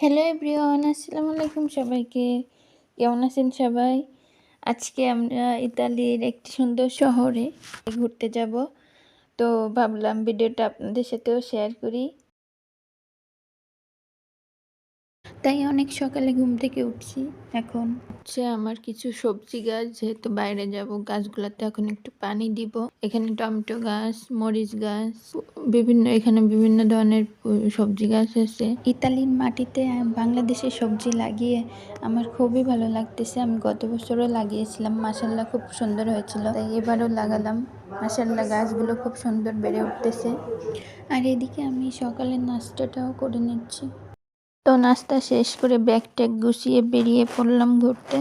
Hello everyone আসসালামু আলাইকুম সবাইকে। কেমন আছেন সবাই? আজকে আমরা ইতালির একটি সুন্দর শহরে ঘুরতে যাব। তো ভাবলাম ভিডিওটা আপনাদের সাথেও শেয়ার করি। তাই অনেক সকালে ঘুম থেকে উঠছি এখন। হচ্ছে আমার কিছু সবজি গাছ যেহেতু বাইরে যাব গাছগুলোতে এখন একটু পানি দিব। এখানে টমেটো গাছ মরিচ গাছ বিভিন্ন এখানে বিভিন্ন ধরনের সবজি গাছ আছে। ইতালির মাটিতে বাংলাদেশের সবজি লাগিয়ে আমার খুবই ভালো লাগতেছে। আমি গত বছরও লাগিয়েছিলাম মাসাল্লাহ খুব সুন্দর হয়েছিল। তাই এবারও লাগালাম। মাসাল্লাহ গাছগুলো খুব সুন্দর বেড়ে উঠতেছে। আর এদিকে আমি সকালের নাস্তাটাও করে নিচ্ছি। তো নাস্তা শেষ করে ব্যাগ ট্যাগ গুছিয়ে বেরিয়ে পড়লাম ঘুরতে।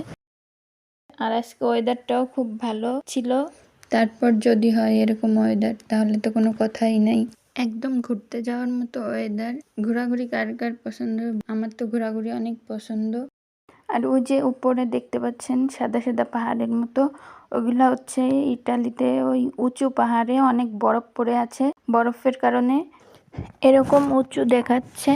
আর আজকে ওয়েদারটাও খুব ভালো ছিল। তারপর যদি হয় এরকম ওয়েদার তাহলে তো কোনো কথাই নাই। একদম ঘুরতে যাওয়ার মতো ওয়েদার ঘোরাঘুরি কার কার পছন্দ? আমার তো ঘোরাঘুরি অনেক পছন্দ। আর ওই যে উপরে দেখতে পাচ্ছেন সাদা সাদা পাহাড়ের মতো, ওগুলো হচ্ছে ইটালিতে ওই উঁচু পাহাড়ে অনেক বরফ পড়ে আছে। বরফের কারণে এরকম উঁচু দেখাচ্ছে।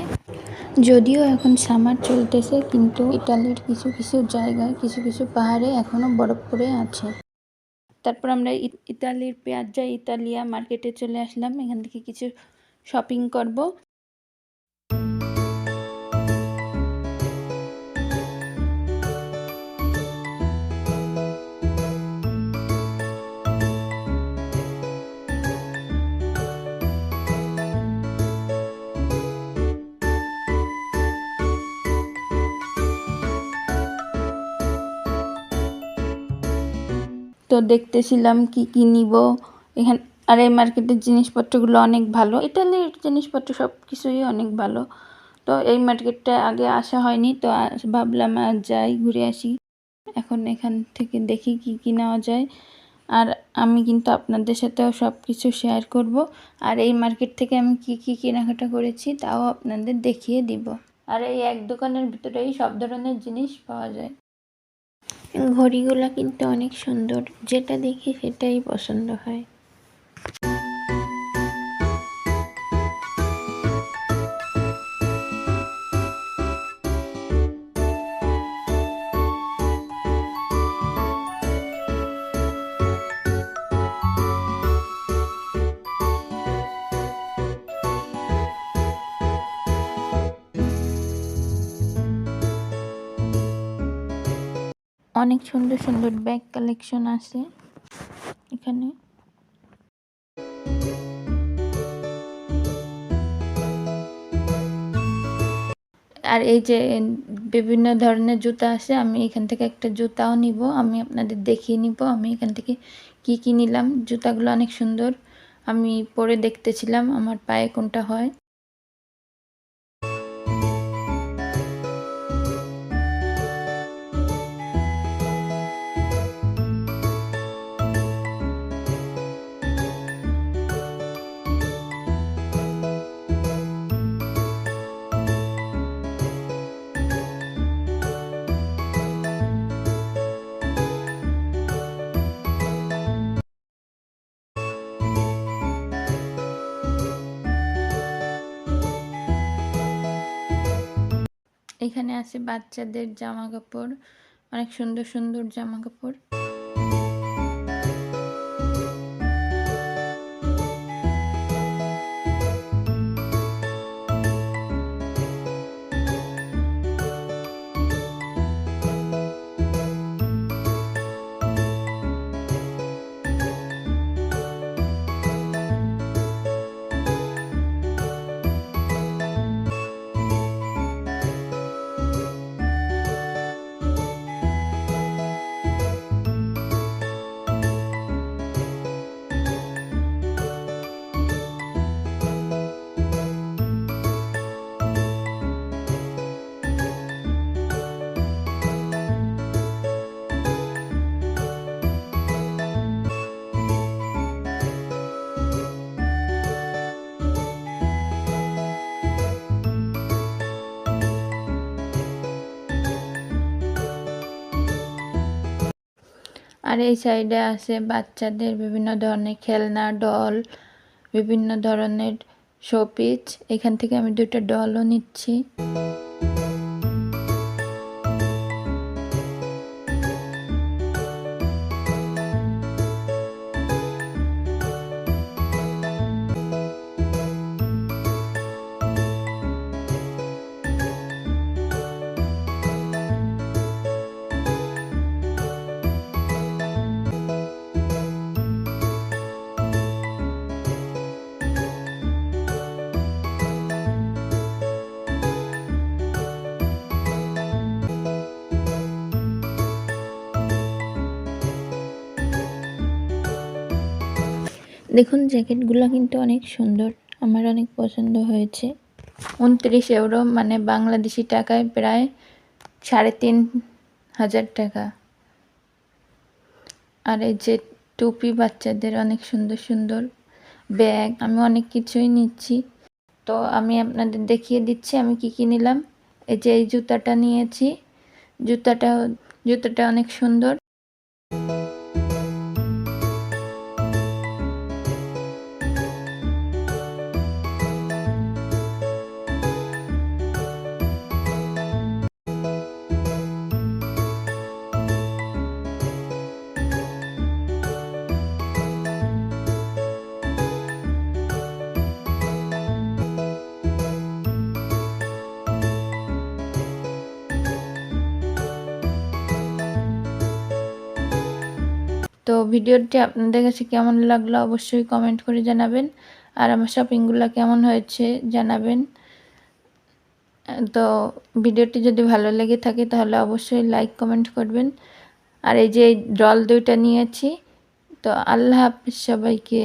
যদিও এখন সামার চলতেছে, কিন্তু ইটালির কিছু কিছু জায়গায় কিছু কিছু পাহাড়ে এখনও বরফ পড়ে আছে। তারপর আমরা ইতালির পেঁয়াজা, ইতালিয়া মার্কেটে চলে আসলাম। এখান থেকে কিছু শপিং করব। তো দেখতেছিলাম কি কি নিব। এখানে, আর এই মার্কেটের জিনিসপত্রগুলো অনেক ভালো। ইটালির জিনিসপত্র সব কিছুই অনেক ভালো। তো এই মার্কেটটা আগে আসা হয়নি, তো ভাবলাম আর যাই, ঘুরে আসি। এখন এখান থেকে দেখি কি কি নেওয়া যায়। আর আমি কিন্তু আপনাদের সাথেও সব কিছু শেয়ার করব। আর এই মার্কেট থেকে আমি কি কি কেনাকাটা করেছি তাও আপনাদের দেখিয়ে দিব। আর এই এক দোকানের ভিতরেই সব ধরনের জিনিস পাওয়া যায়। ঘড়িগুলো কিন্তু অনেক সুন্দর। যেটা দেখি সেটাই পছন্দ হয়। অনেক সুন্দর সুন্দর ব্যাগ কালেকশন আছে এখানে। আর এই যে বিভিন্ন ধরনের জুতা আছে, আমি এখান থেকে একটা জুতাও নিব, আমি আপনাদের দেখিয়ে নিব, আমি এখান থেকে কি কি নিলাম। জুতাগুলো অনেক সুন্দর, আমি পরে দেখতেছিলাম আমার পায়ে কোনটা হয়। এখানে আছে বাচ্চাদের জামা কাপড় অনেক সুন্দর সুন্দর জামা কাপড় আর এই সাইডে আছে বাচ্চাদের বিভিন্ন ধরনের খেলনা, ডল, বিভিন্ন ধরনের শোপিচ। এখান থেকে আমি দুটো ডলও নিচ্ছি। দেখুন, জ্যাকেটগুলো কিন্তু অনেক সুন্দর। আমার অনেক পছন্দ হয়েছে। উনত্রিশ ইউরো মানে বাংলাদেশি টাকায় প্রায় সাড়ে তিন হাজার টাকা। আর এই যে টুপি বাচ্চাদের অনেক সুন্দর সুন্দর ব্যাগ, আমি অনেক কিছুই নিচ্ছি। তো আমি আপনাদের দেখিয়ে দিচ্ছি, আমি কি কি নিলাম। এই যে এই জুতাটা নিয়েছি। জুতাটা জুতাটা অনেক সুন্দর। তো ভিডিওটি আপনাদের কাছে কেমন লাগল অবশ্যই কমেন্ট করে জানাবেন। আর আমার শপিংগুলো কেমন হয়েছে জানাবেন। তো ভিডিওটি যদি ভালো লেগে থাকে তাহলে অবশ্যই লাইক কমেন্ট করবেন। আর এই যে ডল দুইটা নিয়েছি, তো আল্লাহ হাফিজ সবাইকে।